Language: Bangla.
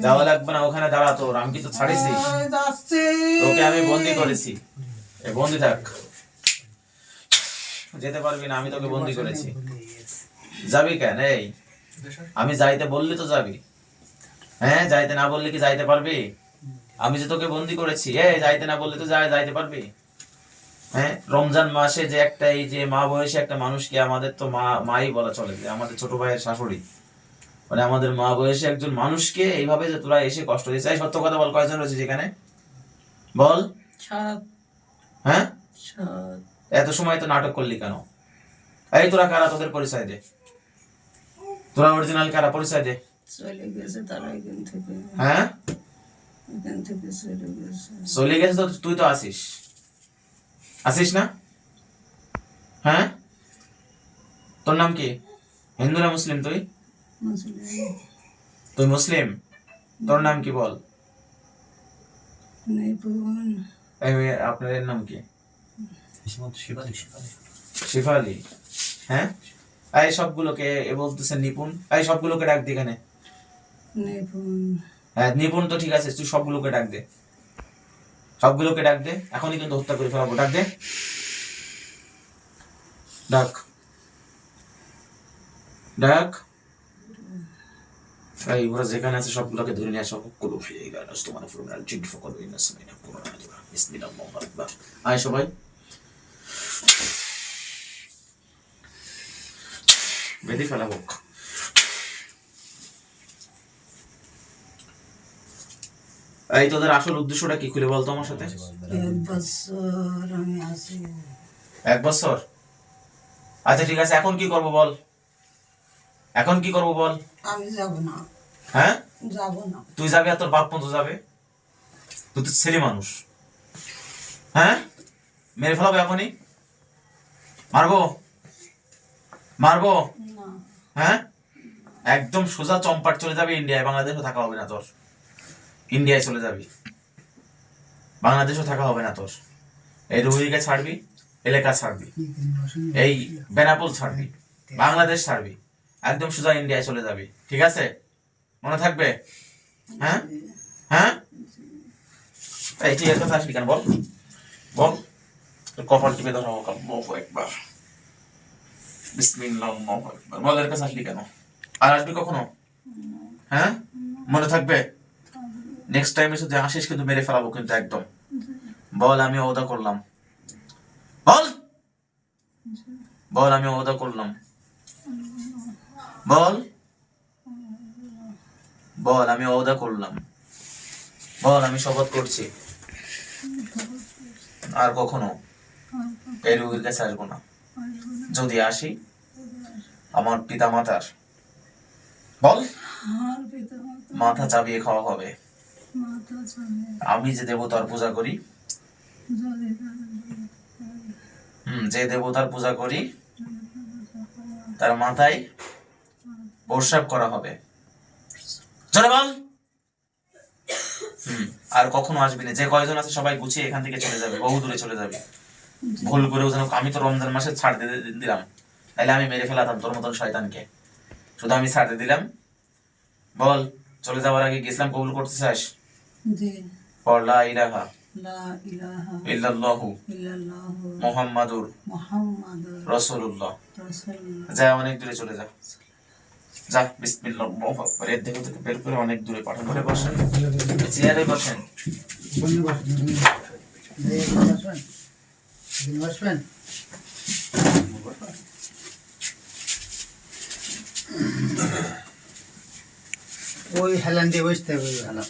যাওয়া লাগবে না, ওখানে দাঁড়া তোর, আমি কি তো ছাড়িছি আমি বন্দি করেছি। বন্দি থাক। যেতে পারবি না, আমি তোকে বন্দি করেছি। যাবি কেন? এই, আমি যাইতে বললি তো যাবি। হ্যাঁ যাইতে না বললে কি যাইতে পারবি? আমি যে তোকে বন্দি করেছি, এ, যাইতে না বললে তো যাই যাইতে পারবি। হ্যাঁ রমজান মাসে যে একটা, এই যে মা বয়সী একটা মানুষকে আমাদের তো মা, মাই বলা চলে যে আমাদের ছোট ভাইয়ের শাশুড়ি। মানে আমাদের মা বয়সী একজন মানুষকে এইভাবে যে তোরা এসে কষ্ট দিয়েছে। এই সত্য কথা বল কয়জন রয়েছে যেখানে? বল। হ্যাঁ? এত সময় তো নাটক করলি কেন? এই তোরা কারা? তোদের পরিচয় দে। তোরা অরিজিনাল কারা? পরিচয় দে। চলে গেছে তারা এখান থেকে। হ্যাঁ? এখান থেকে চলে গেছে। চলে গেছে তো তুই তো আসিস। আসিস না? হ্যাঁ? তোর নাম কি? হিন্দু না মুসলিম তুই? তুই মুসলিম? তোর নাম কি বল? আপনার নাম কি? শিফালি। হ্যাঁ? এই সবগুলোকে এ বলতেছে নিপুণ এই সবগুলোকে ডাক দি এখানে। হ্যাঁ নিপুণ তো ঠিক আছে তুই সবগুলোকে ডাক দে। সবগুলোকে ডাক দে এখনই কিন্তু হত্যা করে ফেলাবো। ডাক দে। ডাক। ডাক। এই ওরা যেখানে আছে সবগুলোকে ধরে নিয়ে আসো কুলু ফিরে গেল তোমার ফুরুনাল জিন ফকল ইন আসমিনা কুরআন বিসমিল্লাহ আয় সবাই। ফেলা হোক। এই তোদের আসল উদ্দেশ্যটা কি খুলে বলতো আমার সাথে? এক বছর? আচ্ছা ঠিক আছে এখন কি করব বল? এখন কি করব বল? আমি যাব না। হ্যাঁ? যাব না। তুই যাবি আর তোর বাপ পর্যন্ত যাবে? তুই তো ছেলে মানুষ। হ্যাঁ? মেরে ফেলাবো এখনই? মারবো? মারবো? হ্যাঁ? একদম সোজা চম্পাট চলে যাবে ইন্ডিয়ায়। বাংলাদেশও থাকা হবে না তোর। ইন্ডিয়ায় চলে যাবি। বাংলাদেশও থাকা হবে না তোর। এই রুহিকে ছাড়বি এলাকা ছাড়বি। এই বেনাপোল ছাড়বি। বাংলাদেশ ছাড়বি। একদম সোজা ইন্ডিয়ায় চলে যাবি, ঠিক আছে? মনে থাকবে? হ্যাঁ? হ্যাঁ? ঠিক কেন? বল। বল। কপাল টিপে ধরা আল্লাহু একবার বল, এর কাছে আসলি কেন? আর আসবি কখনো? হ্যাঁ? মনে থাকবে? নেক্সট টাইম এসে আসিস কিন্তু মেরে ফেলাবো কিন্তু একদম। বল, আমি ওদা করলাম। বল! বল, আমি ওদা করলাম। বল। বল, আমি ওদা করলাম। বল, আমি শপথ করছি। আর কখনো এই রোগীর কাছে আসব না। যদি আসি, আমার পিতা মাতার বল, মাথা চাবিয়ে খাওয়া হবে। আমি যে দেবতার পূজা করি যে দেবতার পূজা করি, তার মাথায় প্রসাব করা হবে। চলে বল হুম আর কখনো আসবি না। যে কয়জন আছে সবাই গুছিয়ে এখান থেকে চলে যাবে বহু দূরে চলে যাবে। ভুল করেও যেন আমি তো রমজান মাসে ছাড় দিয়ে দিলাম। তাহলে আমি মেরে ফেলাতাম তোর মতন শয়তানকে। শুধু আমি ছাড় দিয়ে দিলাম। বল চলে যাওয়ার আগে গেছিলাম কবুল করতে চাস? লা ইলাহা ইল্লাল্লাহু মুহাম্মাদুর রাসূলুল্লাহ। যা অনেক দূরে চলে যা। যা বিসমিল্লাহ দেহ থেকে বের করে অনেক দূরে পাঠান। করে বসেন। চেয়ারে বসেন। ওই হেলান দিয়ে বসতে হবে।